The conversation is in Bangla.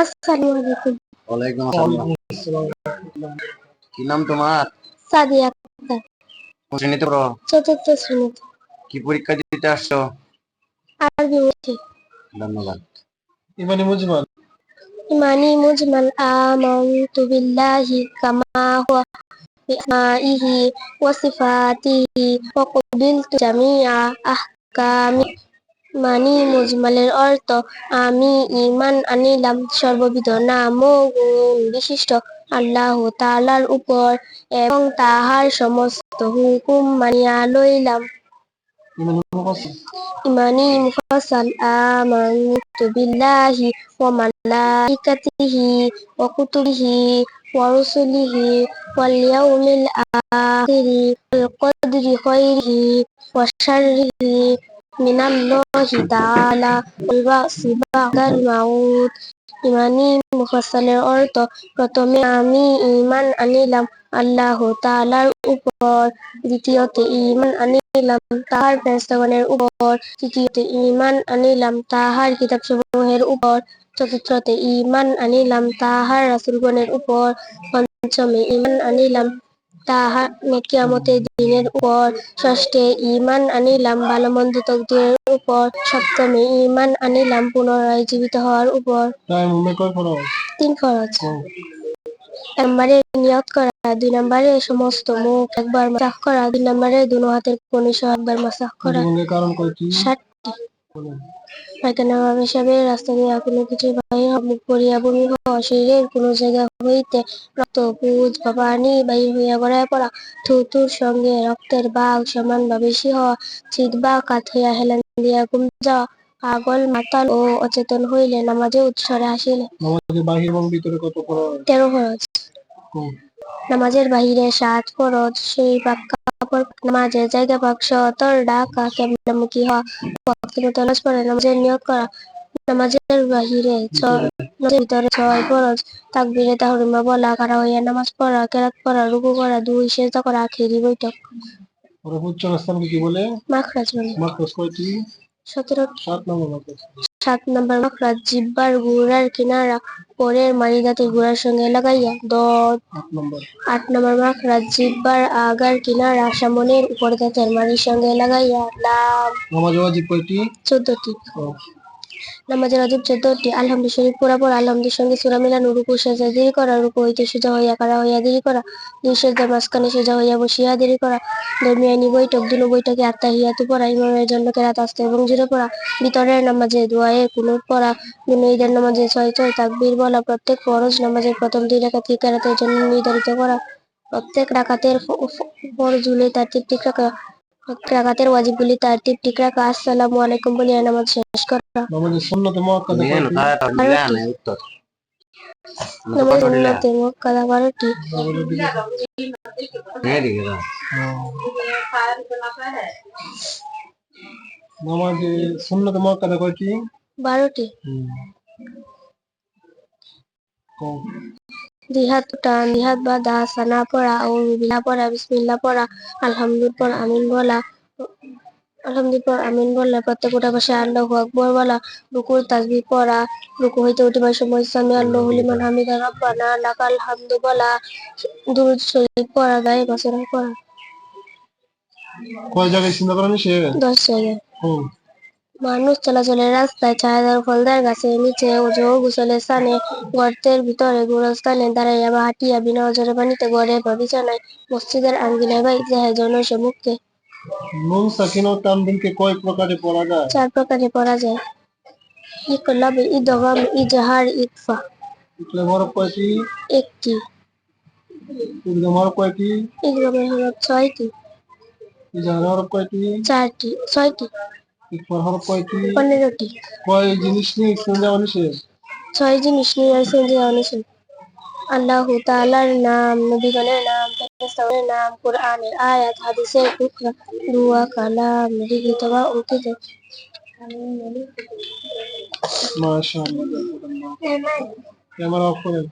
আসসালামু আলাইকুম ওয়ালাইকুম আসসালাম কি নাম তোমার সাদিয়া আক্তার কোন শ্রেণীতে পড়ো চতুর্থ শ্রেণীতে কি পরীক্ষা দিতে আসছো আরবি মুখে ধন্যবাদ ইমানি মুজমাল إيماني مجمل آمنت بالله كما هو بأسمائه وصفاته وقبلت جميع أحكامه মানি মুজমালের অর্থ, আমি ইমান আনিলাম সর্ববিধ। নাম ও গুণ বিশিষ্ট আল্লাহ তালার উপর এবং তাহার সমস্ত হুকুম মানিয়া লইলাম। ইমানি মুফাসাল আমানতু বিল্লাহি ওয়া মালাইকাতিহি ওয়া কুতুবিহি ওয়া রুসুলিহি ওয়াল ইয়াউমিল ওয়াল কদরি খাইরিহি ওয়া শাররিহি من الله تعالى والبعث بعد الموت ইমানি মুফাসসালের অর্থ প্রথমে আমি ঈমান আনিলাম আল্লাহ তাআলার উপর দ্বিতীয়তে ঈমান আনিলাম তাহার ফেরেশতাগণের উপর তৃতীয়তে ঈমান আনিলাম তাহার কিতাবসমূহের উপর চতুর্থতে ঈমান আনিলাম তাহার রাসূলগণের উপর পঞ্চমে ঈমান আনিলাম তাহার কিয়ামতের দিনের উপর ষষ্ঠে ঈমান আনিলাম ভালো মন্দ তকদিরের উপর সপ্তমে ঈমান আনিলাম পুনরায় জীবিত হওয়ার উপর তিন নম্বরে নিয়ত করা দুই নম্বরে সমস্ত মুখ একবার মাসাহ করা দুই নম্বরে দুনো হাতের একবার মাসাহ করা। ষাটটি। পায়খানা বা পেশাবের রাস্তা দিয়া কোনো কিছু মুখ বমি হওয়া শরীরের কোনো জায়গা হইতে রক্ত পুজ বা পানি বাহির হইয়া গড়ায় পড়া থুতুর সঙ্গে রক্তের বাঘ সমান বা বেশি হওয়া চিত বা কাত হইয়া হেলান দিয়া ঘুম যাওয়া পাগল মাতাল ও অচেতন হইলে নামাজে উৎসরে নামাজের বাহির এবং ভিতরে কত তেরো কম নামাজের বাহিরে সাত ফরজ সেই পাক কাপড় নামাজের জায়গা পাক সতর ডাকা হওয়া মতো নামাজ পড়া নামাজের নিয়োগ করা নামাজের বাহিরে নামাজের ভিতরে ছয় ফরজ তাকবীরে তাহরিমা বলা কারা হইয়া নামাজ পড়া কেরাত পড়া রুকু করা দুই সেজদা করা আখেরি বৈঠক। উচ্চ স্থানকে কি বলে? মাখরাজ বলে। মাকড়স কয়টি? সতেরো। সাত নম্বর মাকড়স সাত নম্বর মাখরাজ জিব্বার গুড়ার কিনারা পরের মারি দাঁতের গুড়ার সঙ্গে লাগাইয়া দত আট নম্বর। আট নম্বর মাখরাজ জিব্বার আগার কিনারা সামনের উপর দাঁতের মারির সঙ্গে লাগাইয়া লাম নামাজ ওয়াজিব কয়টি? চোদ্দটি। নামাজের অজব চোদ্দটি আলহামদুল শরীফ পুরা আলহামদুর সঙ্গে সুরা মিলানো, রুকু, সেজা, দেরি করা, রুকু হইতে সোজা হইয়া কারা হইয়া দেরি করা দুই সেজা মাঝখানে সোজা হইয়া বসিয়া দেরি করা দরমিয়ানি বৈঠক, দুনো বৈঠকে আত্মা হিয়াতু পড়া, ইমামের জন্য কেরাত আসতে এবং জিরো পড়া ভিতরের নামাজে, দোয়ায়ে কুনুত পড়া, দুনো ঈদের নামাজে ছয় ছয় তাকবীর বলা, প্রত্যেক ফরজ নামাজের প্রথম দুই রাকাত কেরাতের জন্য নির্ধারিত করা, প্রত্যেক রাকাতের ফরজুলে তারতিব ঠিক রাখা প্রত্যেক রাকাতের ওয়াজিবগুলি তারতিব ঠিক রাখা। আসসালামু আলাইকুম বলিয়া নামাজ শেষ করা। নামাজের সুন্নতে মুআক্কাদা তারা উত্তর। নামাজ উন্নতি মক্কাদা বারোটি হ্যাঁ দিকে দাও নামাজের সুন্নতে মুআক্কাদা কয়টি বারোটি। কম দিহাত টান দিহাত বাদা সানা পড়া ও বিলা পড়া বিসমিল্লা পড়া আলহামদুল পর আমিন বলা আলহামদুল পর আমিন বলা প্রত্যেক উঠা বসে আল্লাহু আকবর বলা রুকুর তাসবিহ পড়া রুকু হইতে উঠিবার সময় সামি আল্লাহু লিমান হামিদা রাব্বানা লাকাল হামদু বলা দুরূদ শরীফ পড়া গায়ে বছর পড়া। কয় জায়গায় চিন্তা করা নিষেধ দশ জায়গায়। কম মানুষ চলাচলের রাস্তায় ছায়াদার ফলদার গাছের নিচে ওজো গোসলের স্থানে গর্তের ভিতরে গোরস্থানে দাঁড়াইয়া বা হাঁটিয়া বিনা ওজরে পানিতে গড়ে বা বিছানায় মসজিদের আঙ্গিনায় বা ইতিহাস জনসমুখে নুন সাকিন ও তানবিনকে কয় প্রকারে পড়া যায়? চার প্রকারে পড়া যায়। ইকলাব ইদগাম ইজহার ইকফা। ইকলে হরফ কয়টি? একটি। ইদগাম হরফ কয়টি? ইদগামের হরফ ছয়টি। ইজাহার হরফ কয়টি? চারটি ছয়টি। হরফ কয়টি পনেরোটি কয় জিনিস নিয়ে ছয় জিনিস নিয়ে আল্লাহ তাআলার নাম নবীগণের নাম ফেরেশতাগণের নাম কোরআনের আয়াত হাদিসের টুকরা দুয়া কালাম লিখিত বা অঙ্কিত মাশাআল্লাহ। ক্যামেরা অফ করেন।